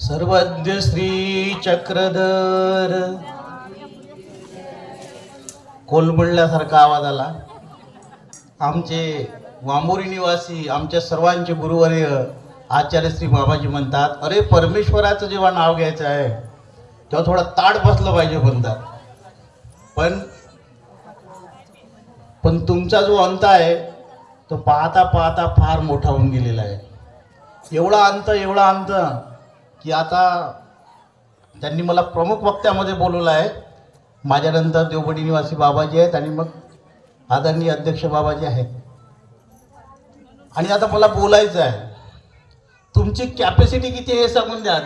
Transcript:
सर्वज्ञ श्री चक्रधर. कोलबुडल्यासारखा आवाज आला. आमचे वामोरी निवासी आमच्या सर्वांचे गुरुवर्य आचार्य श्री बाबाजी म्हणतात अरे परमेश्वराचं जेव्हा नाव घ्यायचं आहे तेव्हा थोडा ताट बसलं पाहिजे म्हणतात पण पण तुमचा जो अंत आहे तो पाहता पाहता फार मोठा होऊन गेलेला आहे. एवढा अंत एवढा अंत की आता त्यांनी मला प्रमुख वक्त्यामध्ये बोलवलं आहे. माझ्यानंतर देवबडी निवासी बाबाजी आहेत आणि मग आदरणीय अध्यक्ष बाबाजी आहेत. आणि आता मला बोलायचं आहे. तुमची कॅपॅसिटी किती आहे हे सांगून द्या.